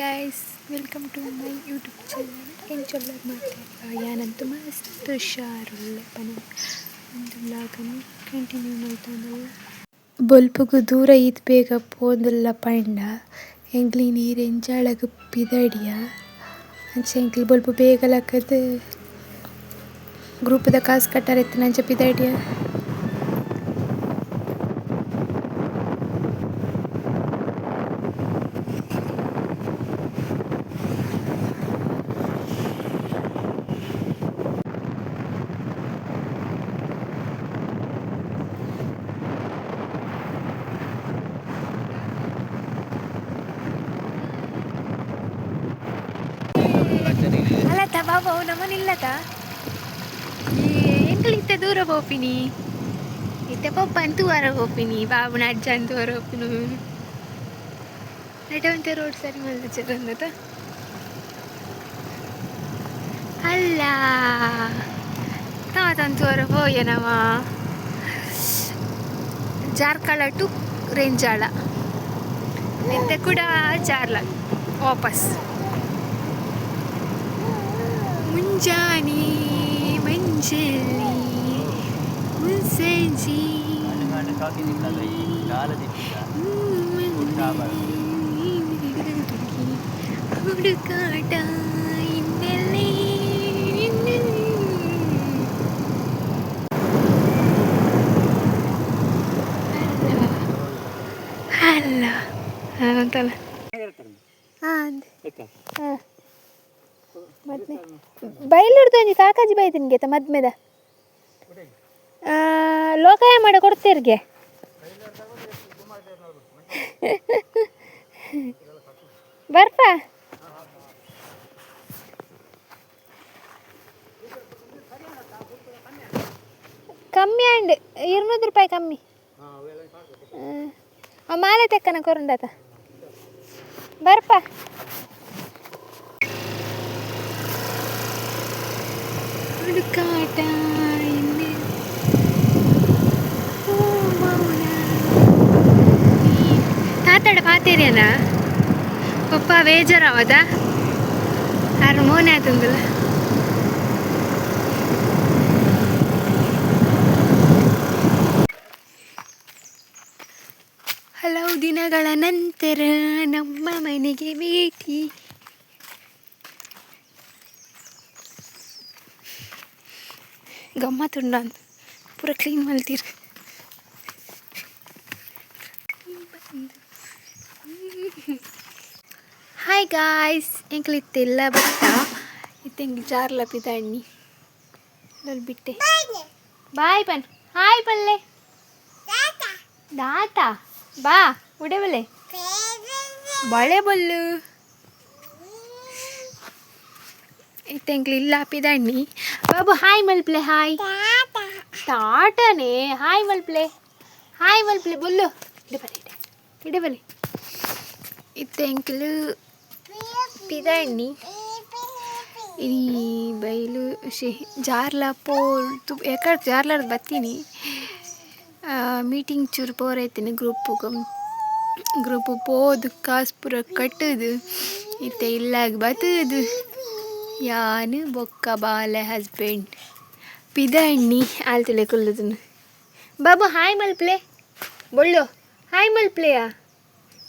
Guys welcome to my YouTube channel ಎಂಚೊಲ್ಲ ಮಾತಾಡುವ ಯಾನಂತೂ ಮಸ್ತ್ ಹುಷಾರುಳ್ಳೆ ಪನ ಒಂದು ಬ್ಲಾಗನ್ನು ಕಂಟಿನ್ಯೂ ಮಾಡ್ತಾನಲ್ಲ ಬೊಲ್ಪಗು ದೂರ ಇದ್ ಬೇಗ ಪೋದಲ್ಲ ಪಂಡ. ಎಂಗ್ಲಿ ನೀರು ಎಂಜಾಳಗ ಪಿದಡಿಯ. ಅಂಚೆ ಎಂಕ್ಲಿ ಬೊಲ್ಪ ಬೇಗ ಲಕ್ಕದ. ಗ್ರೂಪದ ಕಾಸು ಕಟ್ಟಾರ ಎತ್ತಿನ ಅಂಚೆ ಅಲ್ಲತ್ತ ಬಾಬಾ ಅವು ನಮ್ಮನೆ ಇಲ್ಲತ ಎಂಕಲಿತ್ತೆ ದೂರ ಹೋಪಿನಿ ಇತ್ತೆ ಪಪ್ಪ ಅಂತೂ ವರ ಹೋಪಿನಿ ಬಾಬುನ, ಅಜ್ಜ ಅಂತೂ ವರ ಹೋಪಿನು ನಟವಂತೆ ರೋಡ್ ಸರಿ ಮಲ್ದ ಅಲ್ಲ ತಾತಂತೂ ಹೊರ ಹೋಯನವ ಜಾರ್ಕಳ ಟು ರೇಂಜಾಳ. ನಿಂತೆ ಕೂಡ ಜಾರ್ಲ, ವಾಪಸ್. ಮುಂಜಾನೆ ಮಂಜಲಿ ಮುನ್ಸಂಜಿ ಹುಡುಕಾಟ ಇನ್ನೆಲ್ಲಿ ಅಲ್ಲ ಅಂತಲ್ಲ ಹಾಂ ಹಾಂ ಮದ್ಮೆ ಬೈಲಿಡ್ದು ಒಂಜಿ ಕಾಕಾಜಿ ಬೈದಿನ್ಗೆ ಗೆತ ಮದ್ಮೆದ ಆ, ಲೋಕಾಯ ಮಾಡಿ ಕೊಡ್ತೀರಿಗೆ ಬರ್ಪ? ಕಮ್ಮಿ ಅಂಡ್, ಇರ್ನೂರು ರೂಪಾಯಿ ಕಮ್ಮಿ. ಆ ಮಾಲೆ ತೆಕ್ಕನ ಕೊರಂಡಾತ. ಬರ್ಪ? ಕಾಟ ತಾತಾಡ ಪಾತೇರಿಯನ ಪಪ್ಪ ಬೇಜಾರಾವದ? ಯಾರು ಮೋನೆ ಆತಂದಲ್ಲ ಹಲವು ದಿನಗಳ ನಂತರ ನಮ್ಮ ಮನೆಗೆ ಭೇಟಿ. ಗಮ್ಮತ್ತುಂಡ ಅಂತ. ಪೂರ ಕ್ಲೀನ್ ಮಲ್ತೀರ ಹಾಯ್ ಗಾಯ್ಸ್ ಎಂಕ್ಲಿತ್ತೆಲ್ಲ ಬಟ್ಟ ಇತ್ತೆಂಗ್ ಜಾರ್ಲ ಪಿದಾಣ್ಣಿ ಲಲ್ ಬಿಟ್ಟೆ. ಬಾಯ್ ಬನ್ ಹಾಯ್ ಬಲ್ಲೆ ದಾತ. ಬಾ ಉಡೆಬಲೆ ಬಳೆ ಬಲ್ಲು. ಇತ್ತೆಂಕ್ಲಿ ಇಲ್ಲ ಪಿದಾಣ್ಣಿ ಬಾಬು ಹಾಯ್ ಮಲ್ಪ್ಲೆ ಹಾಯ್ ತಾಟನೇ ಹಾಯ್ ಮಲ್ಪ್ಲೆ. ಹಾಯ್ ಮಲ್ಪ್ಲೆ ಬೊಲ್ಲು. ಇಡಬಲ್ಲಿ ಇಡಬಲೆ ಈ ಬೈಲು ಶಿ ಜಾರ್ಲ ಪೋಲ್ ತು ಯಾಕಡೆ ಜಾರ್ಲಾರ್ದು ಬತ್ತೀನಿ ಮೀಟಿಂಗ್ ಚೂರು ಪೋರೈತೀನಿ ಗ್ರೂಪ್ಗೆ ಗ್ರೂಪ್ ಪೋದು ಕಾಸು ಪೂರ ಕಟ್ಟದು, ಇತ್ತೆ ಇಲ್ಲಾಗ ಬತ್ತದು. ಯಾನು ಬೊಕ್ಕ ಬಾಲೆ ಹಸ್ಬೆಂಡ್ ಪಿದಣ್ಣಿ ಆಲ್ತಿಲೆ ಕುಲ್ಲದನು ಬಾಬು ಹಾಯ್ ಮಲ್ಪ್ಲೆ ಬೊಳ್ಳು ಹಾಯ್ ಮಲ್ಪ್ಲೆಯಾ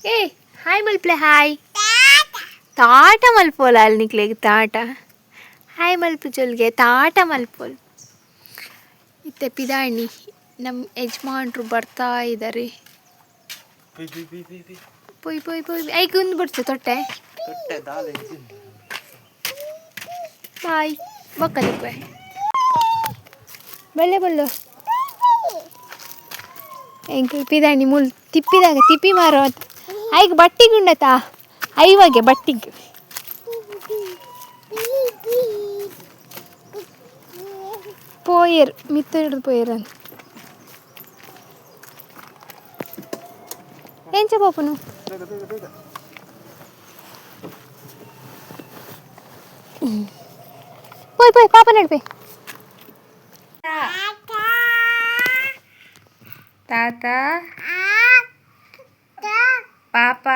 ಏ ಹಾಯ್ ಮಲ್ಪ್ಲೆ ಹಾಯ್ ತಾಟ ಮಲ್ಪೋಲ ಅಲ್ಲಿ ನಿಕ್ಲೆಗೆ ತಾಟ ಹಾಯ್ ಮಲ್ಪು ಜೊಲ್ಗೆ ತಾಟ ಮಲ್ಪೋಲ್ ಇತ್ತೆ ಪಿದಾಣಿ ನಮ್ಮ ಯಜಮಾನ್ರು ಬರ್ತಾ ಇದ್ದಾರೆ ಪೊಯ್ ಪೊಯ್ ಪೊಯ್ ಐಗೆ ಒಂದು ಬಿಡ್ತು ತೊಟ್ಟೆ ಬಾಯ್ ಬೊಕ್ಕಲಿಕ್ವೆ ಬಲ್ಲೆ ಬಲ್ಲು ಎಂಕಲ್ ಪಿದಾಣಿ ಮುಲ್ ತಿಪ್ಪಿದಾಗ ತಿಪ್ಪಿ ಮಾರೋ ಐಗೆ ಬಟ್ಟಿಗೆ ಉಂಡತಾ ಐವಾಗೆ ಬಟ್ಟಿಗೆ ಪೋಯರ್ ಮಿತ್ತ ಹಿಡಿದು ಪೋಯರ್ ಅಂತ ఏంచే బాపును ಪೋಯ್ పోయి పాప నడిపోయి తాత పాప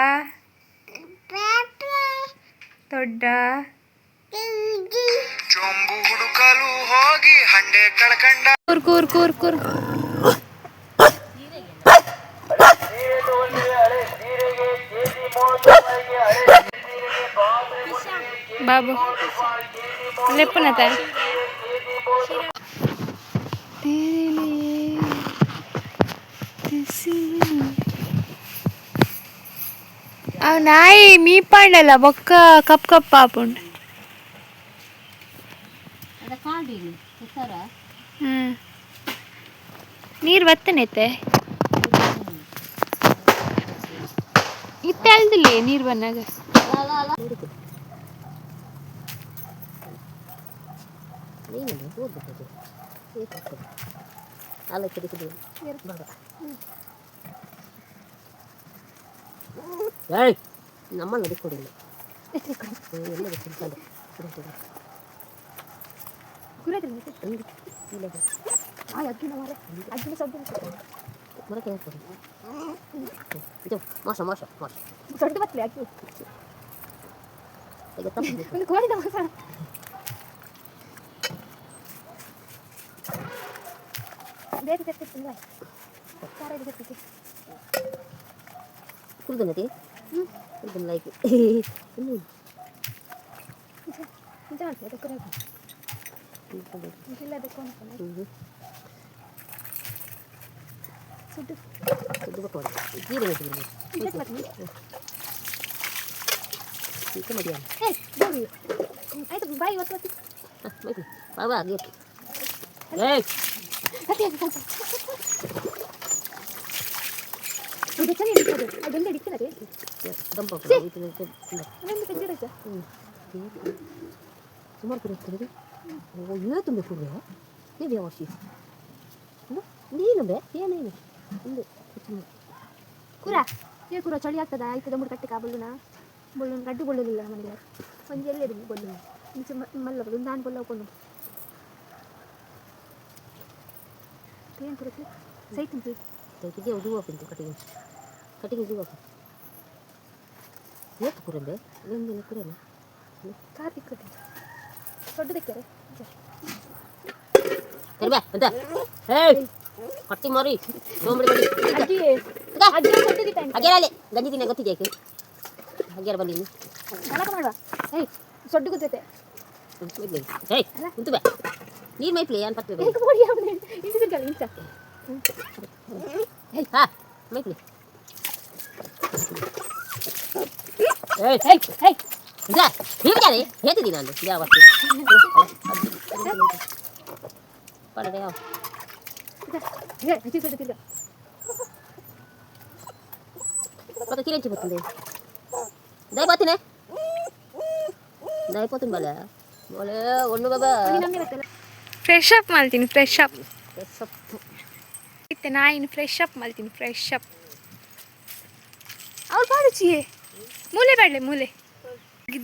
ದೊಡ್ಡ ಚೊಂಬು ಹುಡುಕಲು ಹೋಗಿ ಹಂಡೆ ಕಳ್ಕಂಡ ಕೂರ್ ಕೂರ್ ಕೂರ್ ಕೂರ್ బాబు లేపున తల్లి ನಾಯಿ ಮೀಪಾಂಡಲ್ಲ ಬೊಕ್ಕ ಕಪ್ ಕಪ್ ಪಾಪುಂಡು ಹ್ಮ್ ನೀರು ಬತ್ತನೈತೆ ಇತ್ತೆ ಅಲ್ದಿಲ್ಲ ನೀರು ಬಂದಾಗ ಏಯ್ ನಮ್ಮ ನೋಡಿ ಕೊಡಿಲ್ಲ ಎಲ್ಲ ಗೊತ್ತಿಲ್ಲ ಮರಕ್ಕೆ ಹೋಗ್ಬೋದು ಇದು ಮೋಸ ಮೋಸ ಮೋಸ ದೊಡ್ಡ ಬತ್ತಲೆ ಅಕ್ಕಿ ಈಗ ತಪ್ಪು ಒಂದು ಕೋಳಿದ ಮಾಸ ಬೇರೆ ತರ್ತಿರ್ತೀನಿ ಖಾರ Cool ba natin? Hmm. I don't like it. ano yun? Diyan, ito ko na ko. Hindi lang ako na ko. Sudu. Sudu ba ko? Hindi rin siguro. Hindi ba ko? Ito na diyan. Eh, dali. Ay, ito bayi wat wat. Ah, bayi. Baba, git. Eh. Ate, ate. ದಂಪ ಇದು ಅದೊಂದು ಕಜ್ಜಿರೈತೆ ಹ್ಞೂ ಸುಮಾರು ಕಡೆ ಹೋಗ್ತಿರೋದು ಓ ಏನು ತುಂಬ ಕೂಡಲೇ ನೀವು ಯಾವ ವರ್ಷ ನೀನು ಬೇ ಏನೇನು ಒಂದು ಕೂರ ಏ ಕೂರ ಚಳಿ ಆಗ್ತದ ಆಯ್ತದ ಮೂರು ಕಟ್ಟೆ ಬೊಲ್ಲುನ ಬೊಲ್ಲುನ ಗಡ್ಡು ಬೊಲ್ಲಲಿಲ್ಲ ಮನೆಗೆ ಒಂದು ಎಲ್ಲೇ ಬೊಲ್ಲುನ ಇಂಚೆ ಮಲ್ಲ ಒಂದು ನಾನು ಬೊಲ್ಲ ಹಾಕೊಂಡು ಏನು ಕೂರಕ್ಕೆ ಸೈತಂತಿ ತೆಗೆ ಉದುವ ಪಿಂತು ಕಟಿಂಗ್ ಕಟಿಂಗ್ ಉದುವ ಏತು ಕುರಂಬೆ ಇದೊಂದು ಕುರೇನ ಕಾರ್ತಿಕ್ ಕಟ್ಟಿ ದೊಡ್ಡದಕ್ಕೆ ಕರಿಬೆ ಅಂತ ಹೇಯ್ ಕಟ್ಟಿ ಮಾರಿ ಸೋಂಬಡಿ ಬಡಿ ಅಜ್ಜಿ ಅಜ್ಜಿ ದೊಡ್ಡದಿ ಪ್ಯಾಂಟ್ ಹಾಗೇರಲ್ಲಿ ಗಂಜಿ ತಿನ್ನ ಗೊತ್ತಿದೆ ಹಾಗ್ಯಾರ ಬಲ್ಲಿ ನೀನು ಕಣಕ ಮಾಡುವ ಏಯ್ ಸೊಡ್ಡು ಗೊತ್ತೈತೆ ಹೇಯ್ ಕುಂತು ಬೇ ನೀರು ಮೈಪ್ಲಿ ಏನು ಪತ್ತೆ ಬೇ ಈಗ ಬೋಡಿ ಅವನೇ ಇಂಚು ತಿರ್ಗಲ್ಲ ಇಂಚ ಹಾ ಮೈಪ್ಲಿ ಏಯ್ ಹೇಯ್ ಹೇಯ್ ಇದ ಹೀಗಾರೆ ಹೇಳ್ತಿದ್ದೀನಿ ನಾನು ಯಾವತ್ತು ಪಡದೆ ಯಾವ ಹೇ ಅಜ್ಜಿ ಸೊಡ್ಡು ತಿರ್ಗ పక్క కిరించి పోతుంది దయపోతునే దయపోతుంది బలే బోలే ఒళ్ళు బాబా ನಮಗೆ ಗೊತ್ತಲ್ಲ ಫ್ರೆಶ್ ಅಪ್ ಮಾಡ್ತೀನಿ ಫ್ರೆಶ್ ಅಪ್ ಇತ್ತೆ ನಾಯಿನ ಫ್ರೆಶ್ ಅಪ್ ಮಾಡ್ತೀನಿ ಫ್ರೆಶ್ ಅಪ್ ಅವ್ರು ಬಾಡು ಮೂಲೆ ಬೇಡಲೆ ಮೂಲೆ.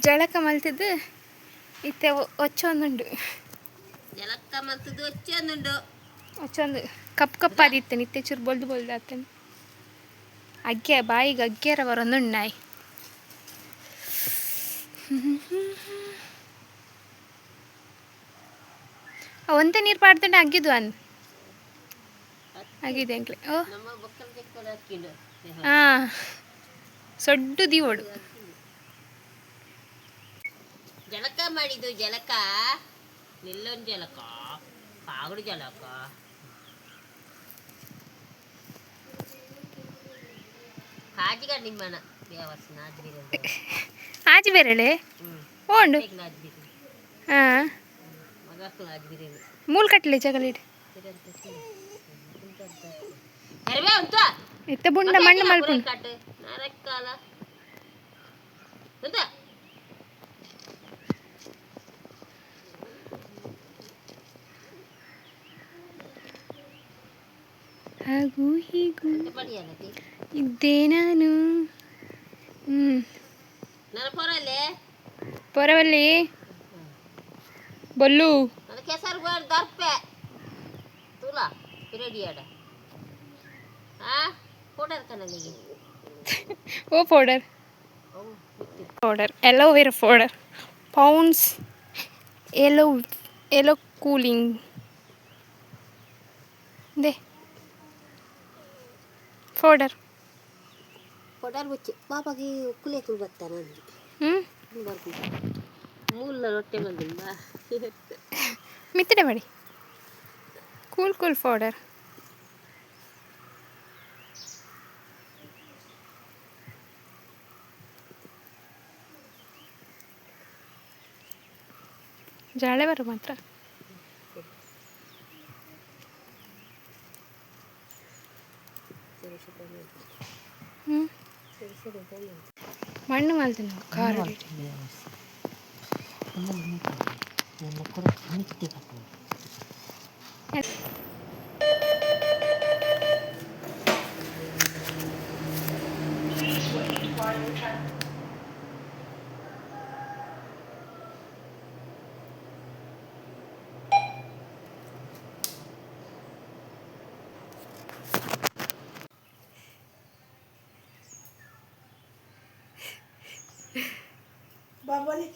ಜಳಕ ಮಲ್ತಿದ್ದು ಇತ್ತೆ ಒಚ್ಚೊಂದುಂಡು. ಜಳಕ ಮಲ್ತಿದ್ದು ಒಚ್ಚೊಂದುಂಡು. ಒಚ್ಚೊಂದು ಕಪ್ ಕಪ್ ಆದಿತ್ತೆ ನಿತ್ತೆ ಚೂರು ಬೊಲ್ದು ಬೊಲ್ದು ಆತೇನೆ. ಅಗ್ಗೆ ಬಾಯಿಗೆ ಅಗ್ಗೆರ ಬರೋಂದುಂಡು ನಾಯಿ ಒಂದೇ ನೀರು ಪಾಡ್ತಂಡೆ ಅಗ್ಗಿದ್ವು ಅನ್. ಆಗಿದೆ ಓ. ಸೊಡ್ಡು ದೀವೋಡು. ಜಲಕ ಮಾಡಿದ್ದು ಜಲಕ. ನಿಲ್ಲೊಂದು ಜಲಕ ಕಾಗಡು ಜಲಕ. ಕಾಜಿಗ ನಿಮ್ಮನ ದೇವಸ್ಥಾನ ಆಜ್ ಬೇರೆಳೆ? ಓಂಡು? ಹಾಂ ಮೂಲ್ ಕಟ್ಲಿ ಜಗಳಿಡಿ ಕರಿಬೇ ಅಂತ ಇತ್ತ ಬುಂಡ ಮಣ್ಣು ಮಲ್ಪುಂಡು ಕಟ್ಟು ನರಕ್ಕಾಲ ಎಂತ ಹಾಗೂ ಹೀಗೂ ಬಡಿ ಆಗತಿ ಇದ್ದೇ ನಾನು ಹ್ಞೂ ನನ್ನ ಪೊರಲ್ಲೇ ಪೊರವಲ್ಲಿ ಬೊಲ್ಲು ನನ್ನ ಕೆಸರು ಬೇಡ ದರ್ಪೆ ತುಲ ಪಿರಡಿ ಆಡ ಆ ಕನಲಿಗೆ ಓ powder. O powder aloe vera powder. Pond's aloe aloe cooling they. Powder. Powder ಬಚ್ಚಿ ಪಾಪಗೆ ಕುಲೆ ಕುಲ್ ಬರ್ತಾನೆ ಹ್ಞೂ ಬರ್ತೀನಿ. ಮೂಲ ರೊಟ್ಟೆ ಬಂದಿಲ್ಲ ಮಿತ್ತಡೆ ಮಾಡಿ. ಕೂಲ್ ಕೂಲ್ ಫೋಡರ್ ಜಾಳೆ ಬರೋ ಮಾತ್ರ ಹ್ಞೂ ಮಣ್ಣು ಮಾಲ್ತೀನಿ ನಾವು ಖಾರ ಹಿಡಿ.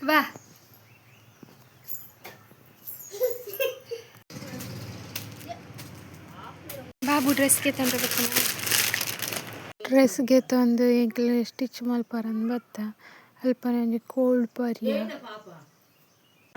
ಬಾ ಬಾಬು ಡ್ರೆಸ್ಗೆ ತಂದ್ರೆ ಬರ್ತಾನೆ ಡ್ರೆಸ್ಗೆ ತಂದು ಈಗಲೇ ಸ್ಟಿಚ್ ಮಲ್ಪಾರಂದು ಬತ್ತ ಅಲ್ಪ ನನಗೆ ಕೋಲ್ಡ್ ಪರಿಯ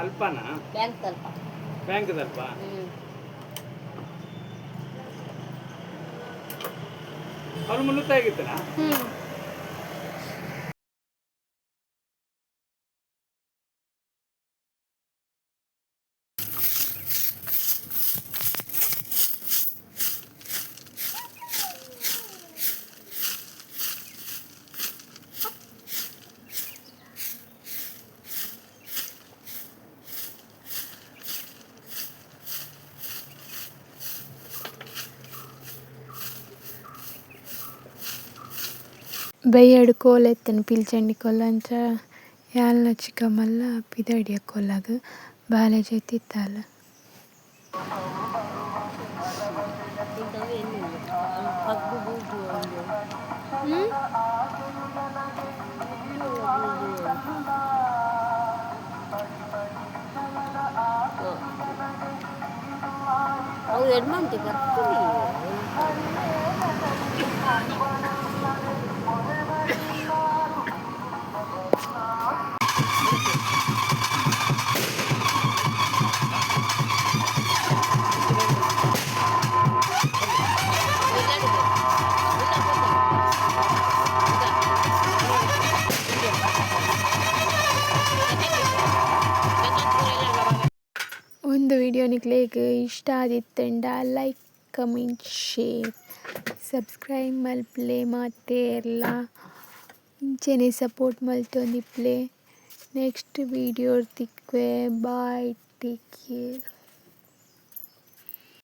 ಅಲ್ಪನಾ ಬ್ಯಾಂಕ್ ಅಲ್ಪ ಬ್ಯಾಂಕ್ ಅಲ್ಪ ಹ್ಞೂ ಅವ್ರು ಮುನ್ನೂತ್ತ ಆಗಿತ್ತಲ್ಲ ಹ್ಞೂ ಬೇಯೋಡ್ ಕೋಲು ಎತ್ತುಂಡು ಪಿಲ್ಚಂಡಿ ಕೋಲು ಅಂಚ ಯಾಲ್ನ ಚಿಕ್ಕ ಮಲ್ಲ ಪಿದಾಯ್ಡಿಯ ಕೋಲಾಗ್ ಬಾಲೆ ಜೈತಿತ್ತಾಲ ಅವ್ರು ಎಡ್ಮಂತಿ ಬರ್ತೀನಿ ನಿಕ್ಲೇಗ್ ಇಷ್ಟ ಆದಿತ್ತಂಡ ಲೈಕ್ ಕಮೆಂಟ್ ಶೇರ್ ಸಬ್ಸ್ಕ್ರೈಬ್ ಮಲ್ಪ್ಲೆ ಮತ್ತೆ ಎಲ್ಲ ಇಂಚೆನೆ ಸಪೋರ್ಟ್ ಮಲ್ತೊಂದಿಪ್ಲೆ. ನೆಕ್ಸ್ಟ್ ವೀಡಿಯೋ ತಿಕ್ವೆ ಬಾಯ್ ಟೇಕ್ ಕೇರ್